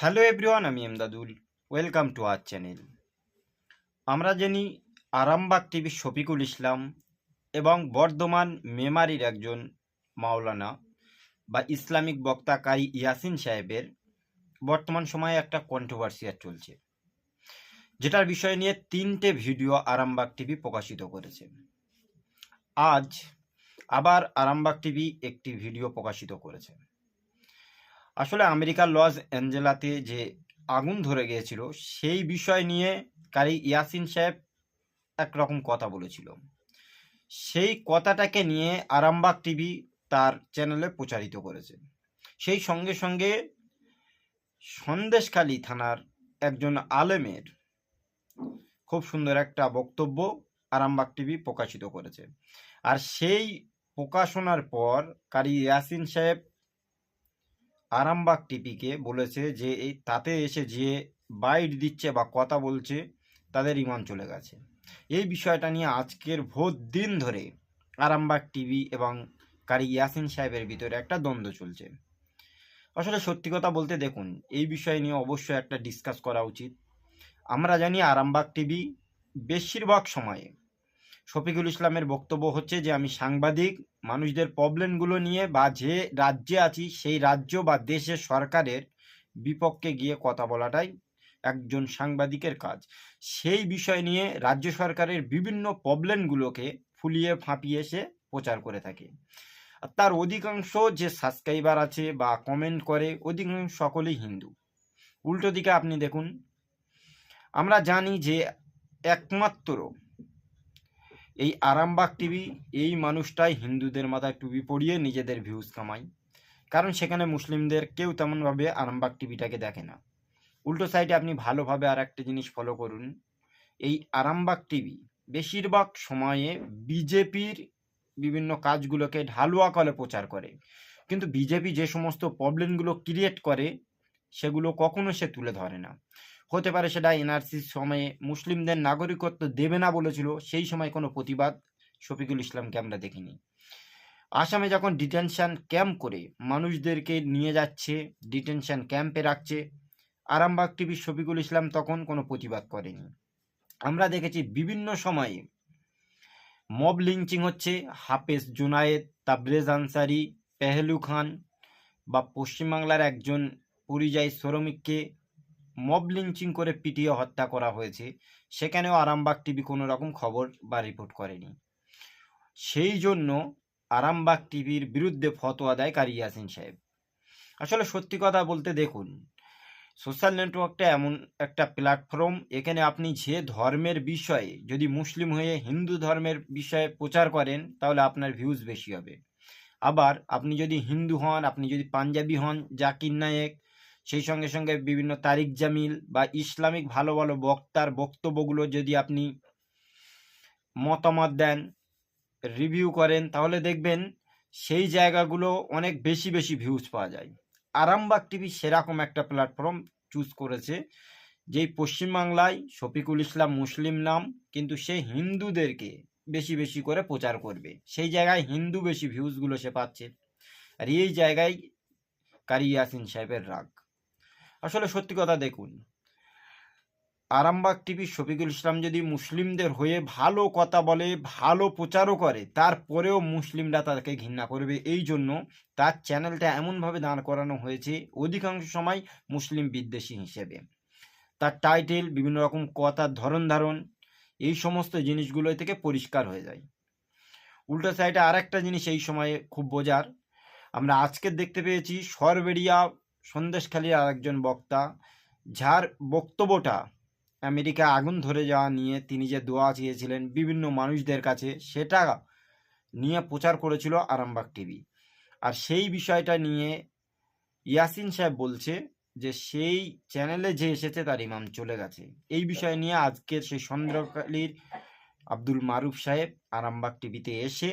Hello everyone, আমি Emdadul. Welcome to our channel. আমরা জানি আরামবাগ টিভির শফিকুল ইসলাম এবং বর্ধমান মেমারির একজন মাওলানা বা ইসলামিক বক্তা কারি ইয়াসিন সাহেবের বর্তমান সময়ে একটা কন্ট্রোভার্সিয়ার চলছে, যেটার বিষয় নিয়ে তিনটে ভিডিও আরামবাগ টিভি প্রকাশিত করেছে। আজ আবার আরামবাগ টিভি একটি ভিডিও প্রকাশিত করেছে। আসলে আমেরিকার লস অ্যাঞ্জেলাতে যে আগুন ধরে গিয়েছিল, সেই বিষয় নিয়ে কারি ইয়াসিন সাহেব একরকম কথা বলেছিল। সেই কথাটাকে নিয়ে আরামবাগ টিভি তার চ্যানেলে প্রচারিত করেছে। সেই সঙ্গে সঙ্গে সন্দেশখালী থানার একজন আলেমের খুব সুন্দর একটা বক্তব্য আরামবাগ টিভি প্রকাশিত করেছে। আর সেই প্রকাশনার পর কারি ইয়াসিন সাহেব আরামবাগ টিপিকে বলেছে যে এই তাতে এসে যে বাইট দিচ্ছে বা কথা বলছে, তাদের ইমান চলে গেছে। এই বিষয়টা নিয়ে আজকের ভোর দিন ধরে আরামবাগ টিভি এবং কারি ইয়াসিন সাহেবের ভিতরে একটা দ্বন্দ্ব চলছে। আসলে সত্যি কথা বলতে দেখুন, এই বিষয় নিয়ে অবশ্যই একটা ডিসকাস করা উচিত। আমরা জানি আরামবাগ টিভি বেশিরভাগ সময়ে শফিকুল ইসলামের বক্তব্য হচ্ছে যে, আমি সাংবাদিক, মানুষদের প্রবলেমগুলো নিয়ে বা যে রাজ্যে আছি, সেই রাজ্য বা দেশের সরকারের বিপক্ষে গিয়ে কথা বলাটাই একজন সাংবাদিকের কাজ। সেই বিষয় নিয়ে রাজ্য সরকারের বিভিন্ন প্রবলেমগুলোকে ফুলিয়ে ফাঁপিয়ে সে প্রচার করে থাকে। আর তার অধিকাংশ যে সাবস্ক্রাইবার আছে বা কমেন্ট করে, অধিকাংশ সকলেই হিন্দু। উল্টো দিকে আপনি দেখুন, আমরা জানি যে একমাত্র এই আরামবাগ টিভি, এই মানুষটাই হিন্দুদের মাথায় টুপি পরিয়ে নিজেদের ভিউজ কামায়। কারণ সেখানে মুসলিমদের কেউ তেমনভাবে আরামবাগ টিভিটাকে দেখে না। উল্টো সাইডে আপনি ভালোভাবে আর একটা জিনিস ফলো করুন। এই আরামবাগ টিভি বেশিরভাগ সময়ে বিজেপির বিভিন্ন কাজগুলোকে ঢালুয়া কলে প্রচার করে। কিন্তু বিজেপি যে সমস্ত প্রবলেমগুলো ক্রিয়েট করে, সেগুলো কখনো সে তুলে ধরে না। হতে পারে সেটা এনআরসির সময়ে মুসলিমদের নাগরিকত্ব দেবে না বলেছিল, সেই সময় কোনো প্রতিবাদ শফিকুল ইসলামকে আমরা দেখিনি। আসামে যখন ডিটেনশন ক্যাম্প করে মানুষদেরকে নিয়ে যাচ্ছে, ডিটেনশন ক্যাম্পে রাখছে, আরামবাগ টিভির শফিকুল ইসলাম তখন কোনো প্রতিবাদ করেনি। আমরা দেখেছি বিভিন্ন সময়ে মব লিঞ্চিং হচ্ছে, হাফেজ জুনায়েদ, তাবরেজ আনসারি, পেহলু খান বা পশ্চিমবাংলার একজন পরিযায়ী শ্রমিককে মব লিঞ্চিং করে পিটিয়ে হত্যা করা হয়েছে, সেখানেও আরামবাগ টিভি কোনো রকম খবর বা রিপোর্ট করেনি। সেই জন্য আরামবাগ টিভির বিরুদ্ধে ফতোয়া দেয় কারি ইয়াসিন সাহেব। আসলে সত্যি কথা বলতে দেখুন, সোশ্যাল নেটওয়ার্কটা এমন একটা প্ল্যাটফর্ম, এখানে আপনি যে ধর্মের বিষয়ে, যদি মুসলিম হয়ে হিন্দু ধর্মের বিষয়ে প্রচার করেন, তাহলে আপনার ভিউজ বেশি হবে। আবার আপনি যদি হিন্দু হন, আপনি যদি পাঞ্জাবি হন, জাকির নায়েক সেই সঙ্গে সঙ্গে বিভিন্ন তারিক জামিল বা ইসলামিক ভালো ভালো বক্তার বক্তব্যগুলো যদি আপনি মতামত দেন রিভিউ করেন, তাহলে দেখবেন সেই জায়গাগুলো অনেক বেশি বেশি ভিউজ পাওয়া যায়। আরামবাগ টিভি সেরকম একটা প্ল্যাটফর্ম চুজ করেছে, যেই পশ্চিমবাংলায় শফিকুল ইসলাম মুসলিম নাম, কিন্তু সে হিন্দুদেরকে বেশি বেশি করে প্রচার করবে। সেই জায়গায় হিন্দু বেশি ভিউজগুলো সে পাচ্ছে। আর এই জায়গায় কারি ইয়াসিন সাহেবের রাগ। আসলে সত্যি কথা দেখুন, আরামবাগ টিভি শফিকুল ইসলাম যদি মুসলিমদের হয়ে ভালো কথা বলে, ভালো প্রচারও করে, তারপরেও মুসলিমরা তাকে ঘৃণা করবে, এই জন্য তার চ্যানেলটা এমনভাবে দাঁড় করানো হয়েছে, অধিকাংশ সময় মুসলিম বিদ্বেষী হিসেবে। তার টাইটেল, বিভিন্ন রকম কথার ধরন ধারণ, এই সমস্ত জিনিসগুলো থেকে পরিষ্কার হয়ে যায়। উল্টো সাইডে আর একটা জিনিস এই সময়ে খুব বোঝার, আমরা আজকে দেখতে পেয়েছি সরবেরিয়া সন্দেশখালীর আরেকজন বক্তা, যার বক্তব্যটা আমেরিকা আগুন ধরে যাওয়া নিয়ে তিনি যে দোয়া চেয়েছিলেন বিভিন্ন মানুষদের কাছে, সেটা নিয়ে প্রচার করেছিল আরামবাগ টিভি। আর সেই বিষয়টা নিয়ে ইয়াসিন সাহেব বলছে যে, সেই চ্যানেলে যে এসেছে তার ইমাম চলে গেছে। এই বিষয় নিয়ে আজকের সেই সন্দ্রকালীর আব্দুল মারুফ সাহেব আরামবাগ টিভিতে এসে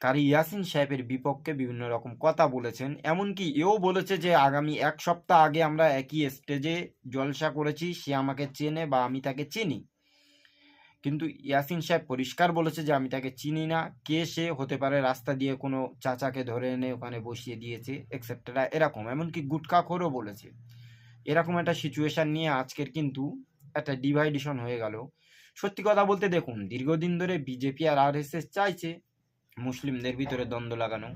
কারি ইয়াসিন সাহেবের বিপক্ষে বিভিন্ন রকম কথা বলেছেন। এমনকি এও বলেছে যে, আগামী এক সপ্তাহ আগে আমরা একই স্টেজে জলসা করেছি, সে আমাকে চেনে বা আমি তাকে চিনি। কিন্তু ইয়াসিন সাহেব পরিষ্কার বলেছে যে, আমি তাকে চিনি না, কে সে হতে পারে রাস্তা দিয়ে কোনো চাচাকে ধরে এনে ওখানে বসিয়ে দিয়েছে এক্সেট্রা এরকম। এমনকি গুটখাখোরও বলেছে। এরকম একটা সিচুয়েশান নিয়ে আজকের কিন্তু একটা ডিভাইডেশন হয়ে গেল। সত্যি কথা বলতে দেখুন, দীর্ঘদিন ধরে বিজেপি আর আর চাইছে মুসলিমদের ভিতরে দ্বন্দ্ব লাগানো,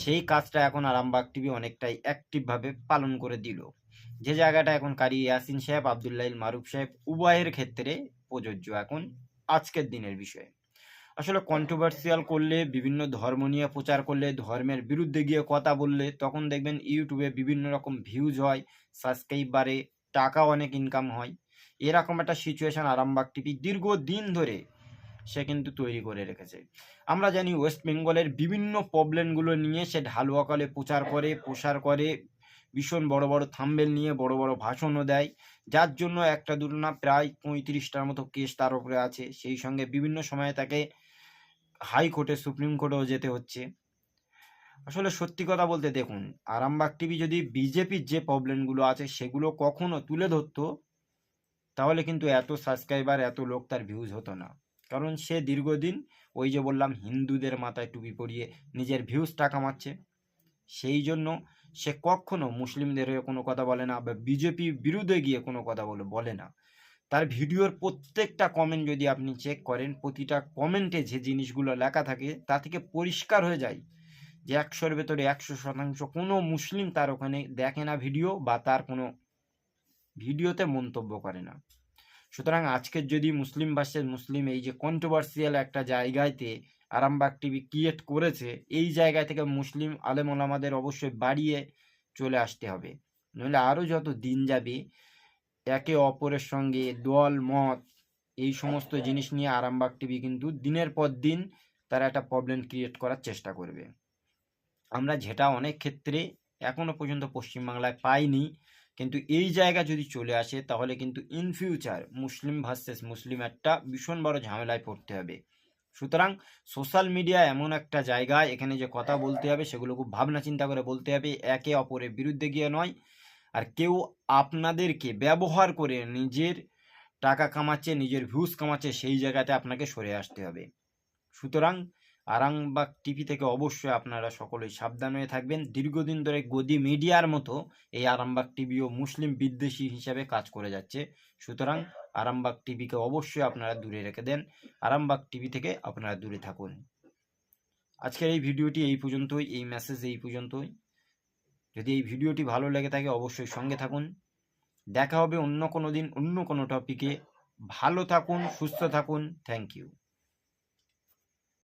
সেই কাজটা এখন আরামবাগ টিভি অনেকটাই অ্যাক্টিভভাবে পালন করে দিল। যে জায়গাটা এখন কারি ইয়াসিন সাহেব, আবদুল্লাহ মারুফ সাহেব উভয়ের ক্ষেত্রে প্রযোজ্য এখন আজকের দিনের বিষয়। আসলে কন্ট্রোভার্সিয়াল করলে, বিভিন্ন ধর্ম নিয়ে প্রচার করলে, ধর্মের বিরুদ্ধে গিয়ে কথা বললে, তখন দেখবেন ইউটিউবে বিভিন্ন রকম ভিউজ হয় সাবস্ক্রাইব বাড়ে টাকা অনেক ইনকাম হয়। এরকম একটা সিচুয়েশন আরামবাগ টিভি দীর্ঘদিন ধরে সে কিন্তু তৈরি করে রেখেছে। আমরা জানি ওয়েস্ট বেঙ্গলের বিভিন্ন প্রবলেমগুলো নিয়ে সে ঢালুয়াকালে প্রচার করে, প্রসার করে, ভীষণ বড় বড় থাম্বেল নিয়ে বড় বড় ভাষণও দেয়। যার জন্য একটা দুটো না প্রায় পঁয়ত্রিশটার মতো কেস তার উপরে আছে। সেই সঙ্গে বিভিন্ন সময়ে তাকে হাইকোর্টে সুপ্রিম কোর্টেও যেতে হচ্ছে। আসলে সত্যি কথা বলতে দেখুন, আরামবাগ টিভি যদি বিজেপির যে প্রবলেমগুলো আছে সেগুলো কখনো তুলে ধরতো, তাহলে কিন্তু এত সাবস্ক্রাইবার এত লোক তার ভিউজ হতো না। কারণ সে দীর্ঘদিন ওই যে বললাম হিন্দুদের মাথায় টুপি পরিয়ে নিজের ভিউজটা কামাচ্ছে সেই জন্য সে কখনো মুসলিমদের হয়ে কোনো কথা বলে না বা বিজেপি বিরুদ্ধে গিয়ে কোনো কথা বলে বলে না। তার ভিডিওর প্রত্যেকটা কমেন্ট যদি আপনি চেক করেন, প্রতিটা কমেন্টে যে জিনিসগুলো লেখা থাকে, তা থেকে পরিষ্কার হয়ে যায় যে একশোর ভেতরে একশো শতাংশ কোনো মুসলিম তার ওখানে দেখে না ভিডিও বা তার কোনো ভিডিওতে মন্তব্য করে না। সুতরাং আজকের যদি মুসলিম ভাষের মুসলিম এই যে কন্ট্রোভার্সিয়াল একটা জায়গাতে আরামবাগ টিভি ক্রিয়েট করেছে, এই জায়গা থেকে মুসলিম আলেম ওলামাদের অবশ্যই বাড়িয়ে চলে আসতে হবে। নইলে আরও যত দিন যাবে, একে অপরের সঙ্গে দল, মত, এই সমস্ত জিনিস নিয়ে আরামবাগ টিভি কিন্তু দিনের পর দিন তারা একটা প্রবলেম ক্রিয়েট করার চেষ্টা করবে। আমরা যেটা অনেক ক্ষেত্রে এখনও পর্যন্ত পশ্চিমবাংলায় পাইনি কিন্তু এই জায়গা যদি চলে আসে, তাহলে কিন্তু in future Muslim versus Muslim একটা ভীষণ বড় ঝামেলায় পড়তে হবে। সুতরাং সোশ্যাল মিডিয়া এমন একটা জায়গা, এখানে যে কথা বলতে হবে, সেগুলো খুব ভাবনা চিন্তা করে বলতে হবে, একে অপরের বিরুদ্ধে গিয়ে নয়। আর কেউ আপনাদেরকে ব্যবহার করে নিজের টাকা কামাচ্ছে, নিজের ভিউজ কামাচ্ছে, সেই জায়গাতে আপনাকে সরে আসতে হবে। সুতরাং আরামবাগ টিভি থেকে অবশ্যই আপনারা সকলেই সাবধান হয়ে থাকবেন। দীর্ঘদিন ধরে গদি মিডিয়ার মতো এই আরামবাগ টিভিও মুসলিম বিদ্বেষী হিসাবে কাজ করে যাচ্ছে। সুতরাং আরামবাগ টিভিকে অবশ্যই আপনারা দূরে রেখে দেন। আরামবাগ টিভি থেকে আপনারা দূরে থাকুন। আজকের এই ভিডিওটি এই পর্যন্তই, এই মেসেজ এই পর্যন্তই। যদি এই ভিডিওটি ভালো লেগে থাকে অবশ্যই সঙ্গে থাকুন। দেখা হবে অন্য কোনো দিন অন্য কোনো টপিকে ভালো থাকুন, সুস্থ থাকুন। Thank you